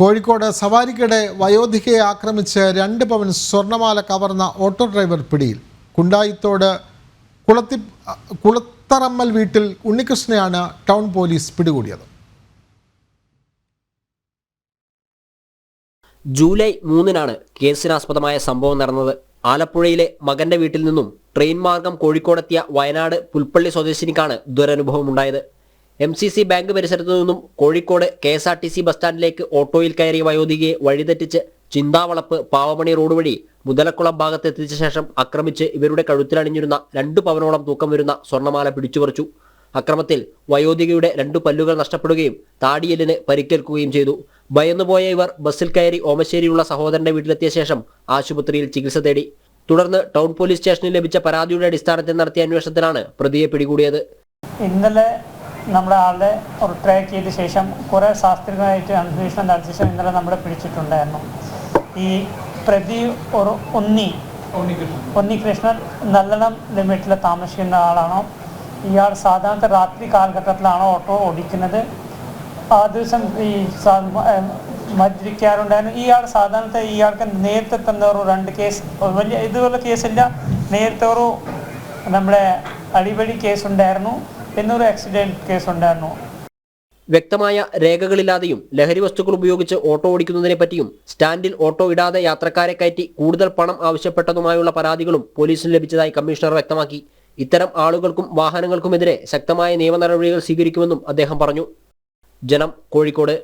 കോഴിക്കോട് സവാരിക്കിടെ വയോധികയെ ആക്രമിച്ച് രണ്ട് പവൻ സ്വർണമാല കവർന്ന ഓട്ടോ ഡ്രൈവർ പിടിയിൽ. കുണ്ടായിത്തോട് കുളത്തി കുളത്തറമ്മൽ വീട്ടിൽ ഉണ്ണികൃഷ്ണനെയാണ് ടൗൺ പോലീസ് പിടികൂടിയത്. ജൂലൈ മൂന്നിനാണ് കേസിനാസ്പദമായ സംഭവം നടന്നത്. ആലപ്പുഴയിലെ മകന്റെ വീട്ടിൽ നിന്നും ട്രെയിൻ മാർഗം കോഴിക്കോടെത്തിയ വയനാട് പുൽപ്പള്ളി സ്വദേശിനിക്കാണ് ദുരനുഭവമുണ്ടായത്. എം സി സി ബാങ്ക് പരിസരത്തു നിന്നും Kozhikode K S R T C bus സ്റ്റാൻഡിലേക്ക് ഓട്ടോയിൽ കയറിയ വയോധികയെ വഴിതെറ്റിച്ച് ചിന്താവളപ്പ് പാവമണി റോഡ് വഴി മുതലക്കുളം ഭാഗത്തെത്തിച്ച ശേഷം ആക്രമിച്ച് ഇവരുടെ കഴുത്തിലണിഞ്ഞിരുന്ന രണ്ടു പവനോളം തൂക്കം വരുന്ന സ്വർണമാല പിടിച്ചുപറിച്ചു. അക്രമത്തിൽ വയോധികയുടെ രണ്ടു പല്ലുകൾ നഷ്ടപ്പെടുകയും താടിയലിന് പരിക്കേൽക്കുകയും ചെയ്തു. ഭയന്നുപോയ ഇവർ ബസ്സിൽ കയറി ഓമശ്ശേരിയുള്ള സഹോദരന്റെ വീട്ടിലെത്തിയ ശേഷം ആശുപത്രിയിൽ ചികിത്സ തേടി. തുടർന്ന് ടൗൺ പോലീസ് സ്റ്റേഷനിൽ ലഭിച്ച പരാതിയുടെ അടിസ്ഥാനത്തിൽ നടത്തിയ അന്വേഷണത്തിലാണ് പ്രതിയെ പിടികൂടിയത്. ഇന്നലെ നമ്മുടെ ആളെ ഒരു ട്രാക്ക് ചെയ്ത ശേഷം കുറേ ശാസ്ത്രീയമായിട്ട് അന്വേഷണം നടത്തിയ ശേഷം ഇന്നലെ നമ്മളെ പിടിച്ചിട്ടുണ്ടായിരുന്നു. ഈ പ്രതി ഒരു ഉണ്ണി ഉണ്ണികൃഷ്ണൻ. നല്ലണം ലിമിറ്റിൽ താമസിക്കുന്ന ആളാണോ? ഇയാൾ സാധാരണ രാത്രി കാലഘട്ടത്തിലാണോ ഓട്ടോ ഓടിക്കുന്നത്? ആ ദിവസം ഈ മദ്യപിക്കാറുണ്ടായിരുന്നു ഇയാൾ സാധാരണ ഇയാൾക്ക് നേരത്തെ തന്ന ഒരു രണ്ട് കേസ് വലിയ ഇതുപോലെ കേസില്ല. നേരത്തെ ഒരു നമ്മുടെ അടിപൊളി കേസ് ഉണ്ടായിരുന്നു ആക്സിഡന്റ് കേസ് ഉണ്ടായിരുന്നു. വ്യക്തമായ രേഖകളില്ലാതെയും ലഹരി വസ്തുക്കൾ ഉപയോഗിച്ച് ഓട്ടോ ഓടിക്കുന്നതിനെ പറ്റിയും സ്റ്റാൻഡിൽ ഓട്ടോ ഇടാതെ യാത്രക്കാരെ കയറ്റി കൂടുതൽ പണം ആവശ്യപ്പെട്ടതുമായുള്ള പരാതികളും പോലീസിന് ലഭിച്ചതായി കമ്മീഷണർ വ്യക്തമാക്കി. ഇത്തരം ആളുകൾക്കും വാഹനങ്ങൾക്കുമെതിരെ ശക്തമായ നിയമ നടപടികൾ സ്വീകരിക്കുമെന്നും അദ്ദേഹം പറഞ്ഞു. ജനം കോഴിക്കോട്.